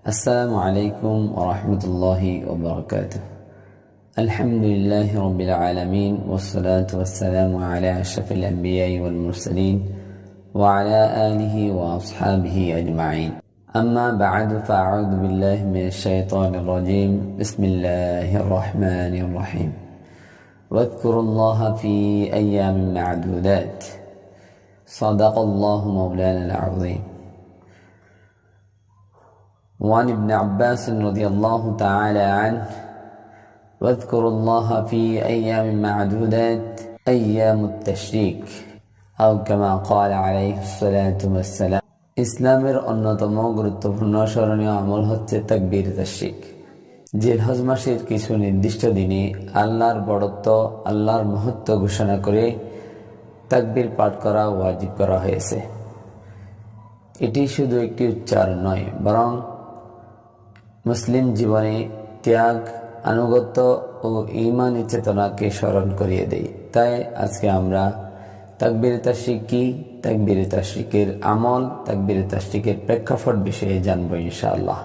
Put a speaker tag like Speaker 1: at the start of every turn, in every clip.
Speaker 1: السلام عليكم ورحمة الله وبركاته. الحمد لله رب العالمين والصلاة والسلام على أشرف الأنبياء والمرسلين وعلى آله وأصحابه أجمعين. أما بعد فأعوذ بالله من الشيطان الرجيم. بسم الله الرحمن الرحيم. واذكروا الله في أيام معدودات. صدق الله مولانا العظيم. وعن ابن عباس رضي الله تعالى عنه واذكروا الله في أيام معدودات أيام التشريك أو كما قال عليه الصلاة والسلام ইসলামের অন্যতম গুরুত্বপূর্ণ স্মরণীয় আমল হচ্ছে তাকবীর তাশরিক জিলহজ মাসের কিছু নির্দিষ্ট দিনে আল্লাহর বড়ত্ব আল্লাহর মহত্ব ঘোষণা করে তাকবীর পাঠ করা ওয়াজিব করা হয়েছে এটি শুধু একটি উচ্চারণ নয় বরং মুসলিম জীবনে ত্যাগ, আনুগত্য ও ইমানি চেতনাকে স্মরণ করিয়ে দেই। তাই আজকে আমরা তাকবির তাসিক কি তাকবির তাসিকের আমল, তাকবির তাসিকের প্রেক্ষাপট বিষয়ে জানব ইনশাআল্লাহ।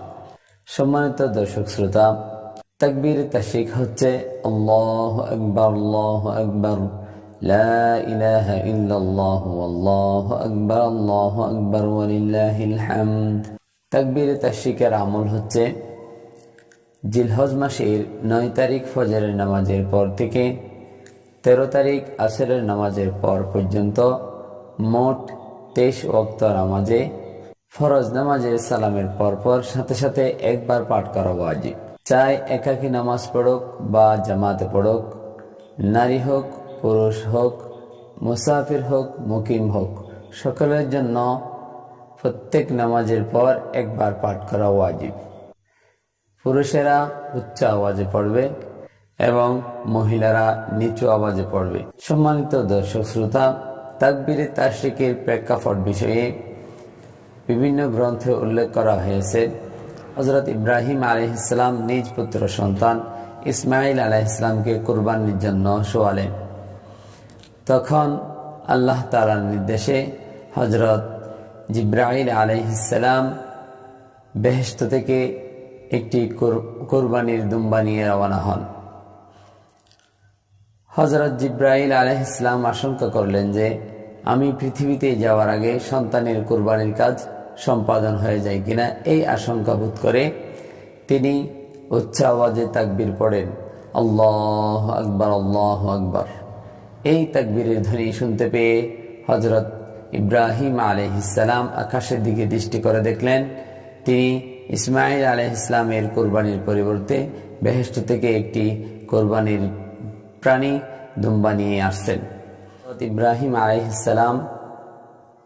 Speaker 1: সম্মানিত দর্শক শ্রোতা, তাকবির তাসিক হচ্ছে আল্লাহ আকবর আল্লাহ আকবর আমল হচ্ছে জিলহজ মাসের নয় তারিখ ফজরের নামাজের পর থেকে তেরো তারিখ আসরের নামাজের পর পর্যন্ত মোট তেইশ ওক্ত নামাজে ফরজ নামাজের সালামের পরপর সাথে সাথে একবার পাঠ করা ওয়াজিব। চাই একাকী নামাজ পড়ুক বা জামাতে পড়ুক, নারী হোক, পুরুষ হোক, মুসাফির হোক, মুকিম হোক, সকলের জন্য প্রত্যেক নামাজের পর একবার পাঠ করা ওয়াজিব। পুরুষেরা উচ্চ আওয়াজে পড়বে এবং মহিলারা নিচু আওয়াজে পড়বে। সম্মানিত দর্শক শ্রোতা, তাকবিরে তাশরিকের প্রেক্ষাপট বিষয়ে বিভিন্ন গ্রন্থে উল্লেখ করা হয়েছে। হজরত ইব্রাহিম আলহিসাম নিজ পুত্র সন্তান ইসমাইল আলাইসলামকে কোরবানির জন্য শোয়ালেন তখন আল্লাহ তালার নির্দেশে হজরত জিব্রাহিল আলহিসাম বেহেস্ত থেকে একটি কোরবানির দুম্বা নিয়ে রওনা হন। হজরত জিব্রাহিল আলহিসাম আশঙ্কা করলেন যে, আমি পৃথিবীতে যাওয়ার আগে সন্তানের কোরবানির কাজ সম্পাদন হয়ে যায় কিনা এই আশঙ্কা বোধ করে তিনি উচ্চ আওয়াজে তাকবির পড়েন, আল্লাহ আকবর আল্লাহ আকবর। এই তাকবীরের ধ্বনি শুনতে পেয়ে হজরত ইব্রাহিম আলহিসাম আকাশের দিকে দৃষ্টি করে দেখলেন, তিনি ইসমাইল আলহ ইসলামের কোরবানির পরিবর্তে বেহেস্ট থেকে একটি কোরবানির প্রাণী দুম্বা নিয়ে আসছেন। ইব্রাহিম আলহিসাম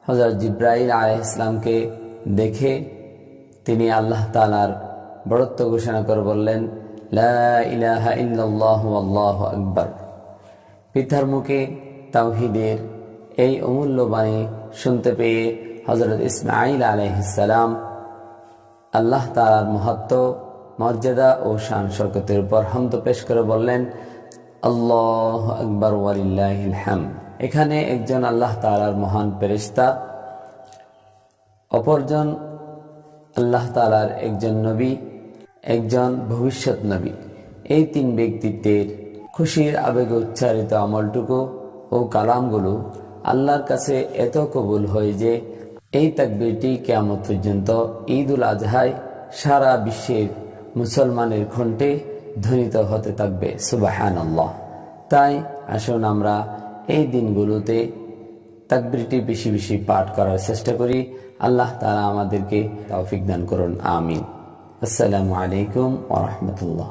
Speaker 1: হজরত জিব্রাহিল আলহ ইসলামকে দেখে তিনি আল্লাহ তালার বড়ত্ব ঘোষণা করে বললেন আকবার। পিতার মুখে তাওহিদের এই অমূল্য বাণী শুনতে পেয়ে হজরত ইসমাইল আলহিসাম আল্লাহ তালার মহত্ব, মর্যাদা ও শান শরকতের উপর হন্ত পেশ করে বললেন, আল্লাহ আকবর ওয়ালিল্লাহিলহাম এখানে একজন আল্লাহ তালার মহান ফেরিস্তা অপরজন আল্লাহ তালার একজন নবী, একজন ভবিষ্যৎ নবী। এই তিন ব্যক্তিত্বের খুশির আবেগে উচ্চারিত আমলটুকু ও কালামগুলো আল্লাহর কাছে এত কবুল হয় যে এই তাকবিরটি কেয়ামত পর্যন্ত ঈদ উল আজহায় সারা বিশ্বের মুসলমানের কণ্ঠে ধ্বনিত হতে থাকবে সুবাহান আল্লাহ তাই আসুন আমরা এই দিনগুলোতে তাকবিরটি বেশি বেশি পাঠ করার চেষ্টা করি। আল্লাহ তারা আমাদেরকে তৌফিক দান করুন, আমিন। আসসালামু আলাইকুম ওরহমতুল্লাহ